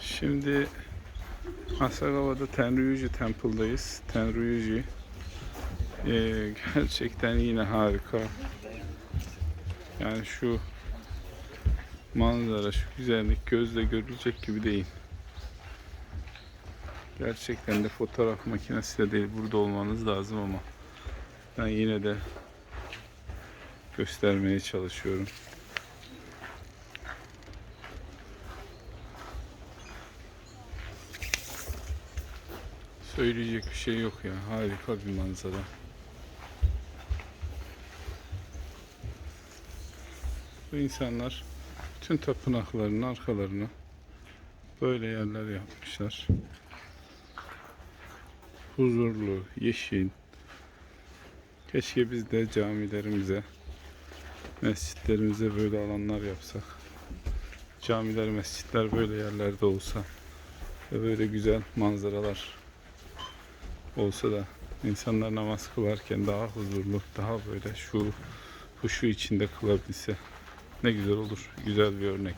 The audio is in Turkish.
Şimdi Asagawa'da Tenryuji Temple'dayız. Tenryuji ee, gerçekten yine harika. Yani şu manzara, şu güzellik gözle görülecek gibi değil. Gerçekten de fotoğraf makinesiyle değil burada olmanız lazım ama ben yine de göstermeye çalışıyorum. Söyleyecek bir şey yok ya. Harika bir manzara. Bu insanlar bütün tapınakların arkalarına böyle yerler yapmışlar. Huzurlu, yeşil. Keşke biz de camilerimize, mescitlerimize böyle alanlar yapsak. Camiler, mescitler böyle yerlerde olsa ve böyle güzel manzaralar olsa da insanlar namaz kılarken daha huzurlu, daha böyle şu huşu içinde kılabilse ne güzel olur. Güzel bir örnek.